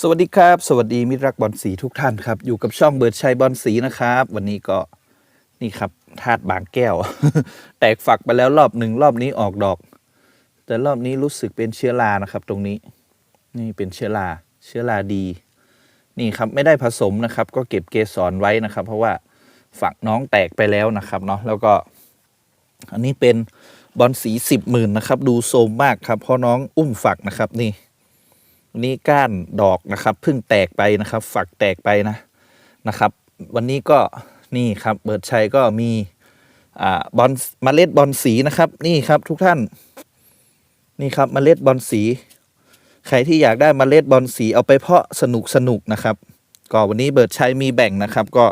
สวัสดีครับ สวัสดีมิตรรักบอลสีทุกท่านครับ อยู่กับช่องเบิร์ดชัยบอลสีนะครับ วันนี้ก็นี่ครับธาตุบางแก้ว แตกฝักไปแล้วรอบหนึ่งรอบนี้ออกดอก แต่รอบนี้รู้สึกเป็นเชื้อรานะครับ ตรงนี้ นี่เป็นเชื้อราเชื้อราดี นี่ครับไม่ได้ผสมนะครับ ก็เก็บเกสรไว้นะครับ เพราะว่าฝักน้องแตกไปแล้วนะครับเนาะแล้วก็ อันนี้เป็นบอลสีสิบหมื่นนะครับ ดูโซมมากครับเพราะน้องอุ้มฝักนะครับนี่ วันนี้ก้านดอกนะครับเพิ่งแตกไปนะครับ ฝักแตกไปนะนะครับ วันนี้ก็นี่ครับเบิร์ดชัยก็มีอ่าบอลเมล็ดบอลสีนะครับ นี่ครับทุกท่าน นี่ครับเมล็ดบอลสี ใครที่อยากได้เมล็ดบอลสีเอาไปเพาะสนุกสนุกนะครับก็วันนี้เบิร์ดชัยมีแบ่งนะครับ ก็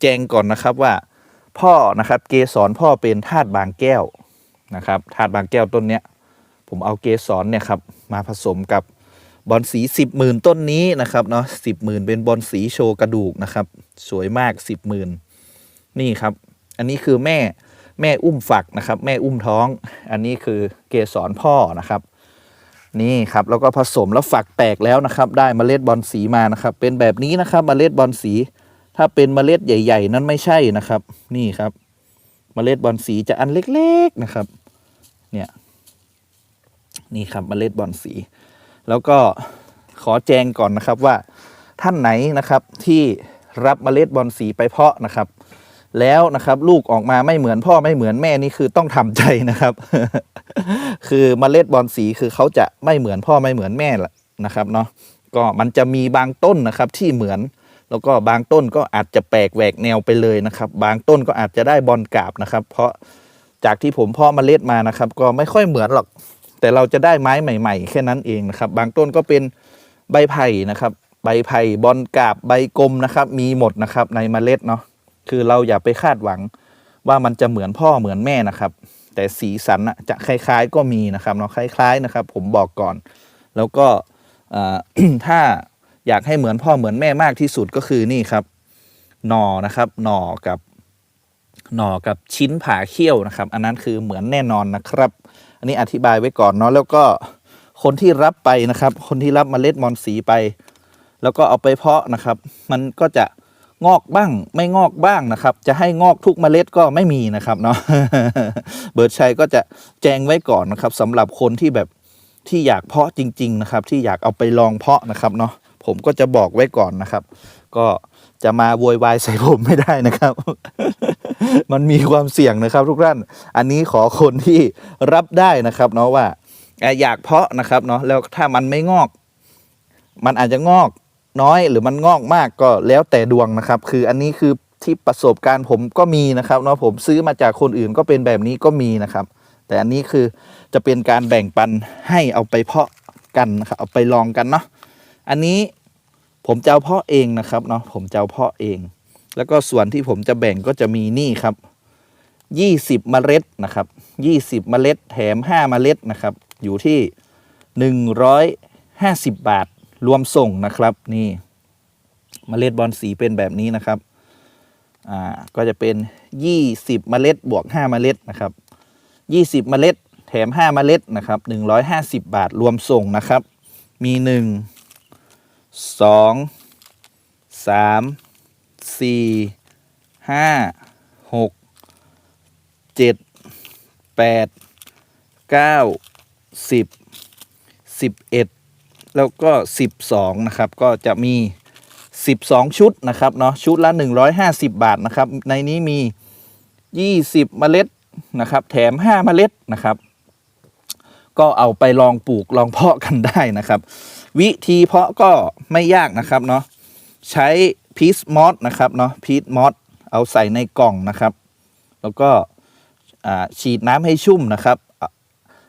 แจ้งก่อนนะครับว่า พ่อนะครับเกสรพ่อเป็นธาตุบางแก้วนะครับธาตุบางแก้วต้นเนี้ยผมเอาเกสรเนี่ยครับมาผสมกับ บอลสีสิบหมื่นต้นนี้นะครับเนาะสิบหมื่นเป็นบอลสีโชว์กระดูกนะครับ สวยมากสิบหมื่นนี่ครับ อันนี้คือแม่แม่อุ้มฝักนะครับ แม่อุ้มท้อง อันนี้คือเกสรพ่อนะครับนี่ครับแล้วก็ผสมแล้วฝักแตกแล้วนะครับ ได้เมล็ดบอลสีมานะครับ เป็นแบบนี้นะครับเมล็ดบอลสี ถ้าเป็นเมล็ดใหญ่ ๆ นั้นไม่ใช่นะครับ นี่ครับเมล็ดบอลสีจะอันเล็ก ๆนะครับ เนี่ย นี่ครับเมล็ดบอลสี แล้วก็ขอแจ้งก่อนนะครับว่าท่านไหนนะครับที่รับเมล็ดบอลสีไปเพาะนะครับ แล้วนะครับลูกออกมาไม่เหมือนพ่อไม่เหมือนแม่นี่คือต้องทำใจนะครับ คือเมล็ดบอลสีคือเขาจะไม่เหมือนพ่อไม่เหมือนแม่ละนะครับเนาะก็มันจะมีบางต้นนะครับที่เหมือนแล้วก็บางต้นก็อาจจะแปลกแหวกแนวไปเลยนะครับ บางต้นก็อาจจะได้บอลกาบนะครับ เพราะจากที่ผมเพาะเมล็ดมานะครับ ก็ไม่ค่อยเหมือนหรอก แต่เราจะได้ไม้ใหม่ ๆ แค่นั้นเองนะครับ บางต้นก็เป็นใบไผ่นะครับ ใบไผ่บอลกาบใบกลมนะครับ มีหมดนะครับในเมล็ดเนาะคือเราอย่าไปคาดหวังว่ามันจะเหมือนพ่อเหมือนแม่นะครับ แต่สีสันจะคล้ายๆ ก็มีนะครับเนาะคล้าย ๆนะครับ ผมบอกก่อน แล้วก็ถ้าอยากให้เหมือนพ่อเหมือนแม่มากที่สุดก็คือนี่ครับหนอนะครับหนอกับหนอกับชิ้นผ่าเขี้ยวนะครับ อันนั้นคือเหมือนแน่นอนนะครับ อันนี้อธิบายไว้ก่อนเนาะแล้วก็คนที่รับไปนะครับ คนที่รับเมล็ดมอนสีไป แล้วก็เอาไปเพาะนะครับ มันก็จะงอกบ้างไม่งอกบ้างนะครับ จะให้งอกทุกเมล็ดก็ไม่มีนะครับเนาะเบิร์ดชัยก็จะแจ้งไว้ก่อนนะครับสำหรับคนที่แบบที่อยากเพาะจริง ๆ นะครับ ที่อยากเอาไปลองเพาะนะครับเนาะ ผมก็จะบอกไว้ก่อนนะครับ ก็จะมาโวยวายใส่ผมไม่ได้นะครับ มันมีความเสี่ยงนะครับ ทุกท่าน อันนี้ขอคนที่รับได้นะครับ เนาะว่าเอ่ออยากเพาะนะครับเนาะแล้วถ้ามันไม่งอก มันอาจจะงอกน้อยหรือมันงอกมากก็แล้วแต่ดวงนะครับ คืออันนี้คือที่ประสบการณ์ผมก็มีนะครับเนาะผมซื้อมาจากคนอื่นก็เป็นแบบนี้ก็มีนะครับ แต่อันนี้คือจะเป็นการแบ่งปันให้เอาไปเพาะกันนะครับเอาไปลองกันเนาะ อันนี้ผมจะเอาเพาะเองนะครับเนาะผมจะเอาเพาะเอง แล้วก็ส่วนที่ผมจะแบ่งก็จะมีนี่ครับยี่สิบเมล็ดนะครับยี่สิบเมล็ด แถมห้าเมล็ดนะครับ อยู่ที่หนึ่งร้อยห้าสิบบาทรวมส่งนะครับ นี่เมล็ดบอลสีเป็นแบบนี้นะครับอ่าก็จะเป็นยี่สิบเมล็ดบวกห้าเมล็ดนะครับยี่สิบเมล็ด แถมห้าเมล็ดนะครับหนึ่งร้อยห้าสิบบาทรวมส่งนะครับ มีหนึ่ง สองสามสี่ห้าหกเจ็ดแปดเก้าสิบสิบเอ็ดแล้วก็สิบสองนะครับ ก็จะมีสิบสองชุดนะครับเนาะชุดละหนึ่งร้อยห้าสิบบาทนะครับ ในนี้มียี่สิบเมล็ดนะครับ แถมห้าเมล็ดนะครับ ก็เอาไปลองปลูกลองเพาะกันได้นะครับ วิธีเพาะก็ไม่ยากนะครับเนาะใช้พีซมอสนะครับเนาะพีซมอสเอาใส่ในกล่องนะครับ แล้วก็ฉีดน้ำให้ชุ่มนะครับ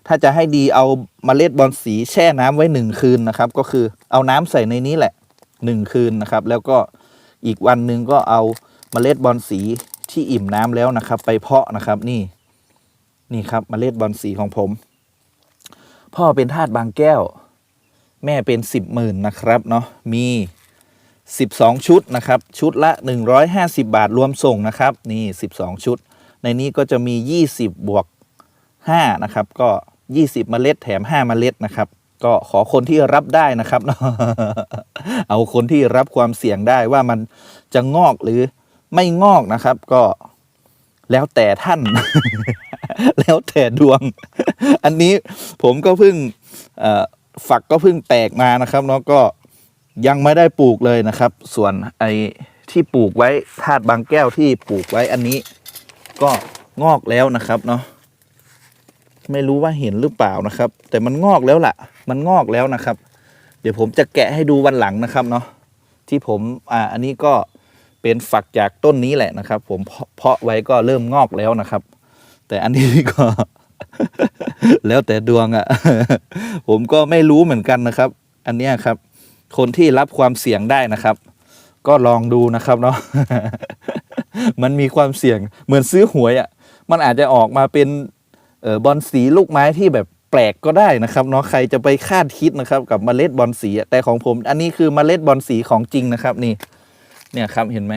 ถ้าจะให้ดีเอามาเมล็ดบอลสีแช่น้ำไว้หนึ่งคืนนะครับ ก็คือเอาน้ำใส่ในนี้แหละหนึ่งคืนนะครับ แล้วก็อีกวันหนึ่งก็เอาเมล็ดบอลสีที่อิ่มน้ำแล้วนะครับ ไปเพาะนะครับนี่นี่ครับเมล็ดบอลสีของผม พ่อเป็นทาสบางแก้ว แม่เป็นสิบหมื่นนะครับเนาะมี 12 ชุดนะครับ ชุดละ 150 บาทรวมส่งนะครับ นี่ 12 ชุด ในนี้ก็จะมี 20 บวก 5 นะครับ ก็ 20 เมล็ดแถม 5 เมล็ดนะครับ ก็ขอคนที่รับได้นะครับเนาะเอาคนที่รับความเสี่ยงได้ว่ามันจะงอกหรือไม่งอกนะครับ ก็แล้วแต่ท่าน แล้วแต่ดวง อันนี้ผมก็เพิ่งอ่อ ฝักก็เพิ่งแตกมานะครับเนาะก็ยังไม่ได้ปลูกเลยนะครับ ส่วนไอ้ที่ปลูกไว้ธาตุบางแก้วที่ปลูกไว้อันนี้ ก็งอกแล้วนะครับเนาะไม่รู้ว่าเห็นหรือเปล่านะครับ แต่มันงอกแล้วล่ะ มันงอกแล้วนะครับ เดี๋ยวผมจะแกะให้ดูวันหลังนะครับเนาะที่ผมอ่าอันนี้ก็เป็นฝักจากต้นนี้แหละนะครับ ผมเพาะเพาะไว้ก็เริ่มงอกแล้วนะครับ แต่อันนี้ก็ แล้วแต่ดวงอะ่ะ ผมก็ไม่รู้เหมือนกันนะครับ อันเนี้ยครับ คนที่รับความเสี่ยงได้นะครับ ก็ลองดูนะครับเนาะมันมีความเสี่ยงเหมือนซื้อหวยอะ่ะ มันอาจจะออกมาเป็นเออบอลสีลูกไม้ที่แบบแปลกก็ได้นะครับเนาะใครจะไปคาดคิดนะครับ กับเมล็ดบอลสีแต่ของผม อันนี้คือเมล็ดบอลสีของจริงนะครับ นี่ เนี่ยครับเห็นไหม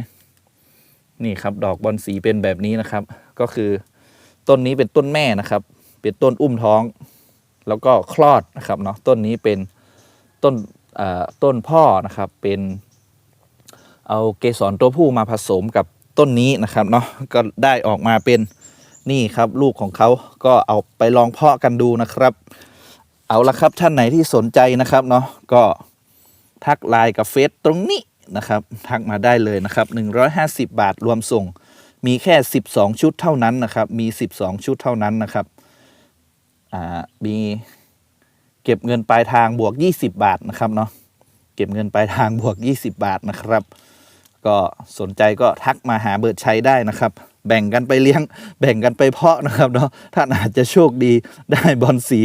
นี่ครับ ดอกบอลสีเป็นแบบนี้นะครับ ก็คือต้นนี้เป็นต้นแม่นะครับ เป็นต้นอุ้มท้อง แล้วก็คลอดนะครับเนาะต้นนี้เป็นต้นต้นพ่อนะครับเป็นเอาเกสรตัวผู้มาผสมกับต้นนี้นะครับเนาะก็ได้ออกมาเป็นนี่ครับลูกของเขาก็เอาไปลองเพาะกันดูนะครับ เอาละครับท่านไหนที่สนใจนะครับเนาะก็ทักไลน์กับเฟซตรงนี้นะครับ ทักมาได้เลยนะครับ 150 บาทรวมส่ง มีแค่ 12 ชุดเท่านั้นนะครับ มี 12 ชุดเท่านั้นนะครับ มีเก็บเงินปลายทางบวก 20 บาทนะครับเนาะเก็บเงินปลายทางบวก 20 บาทนะครับ ก็สนใจก็ทักมาหาเบิร์ดชัยได้นะครับ แบ่งกันไปเลี้ยง แบ่งกันไปเพาะนะครับเนาะท่านอาจจะโชคดีได้บอลสี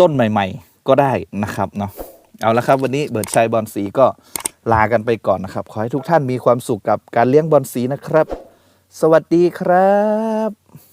ต้นใหม่ ๆ ก็ได้นะครับเนาะเอาละครับวันนี้เบิร์ดชัยบอลสีก็ลากันไปก่อนนะครับ ขอให้ทุกท่านมีความสุขกับการเลี้ยงบอลสีนะครับ สวัสดีครับ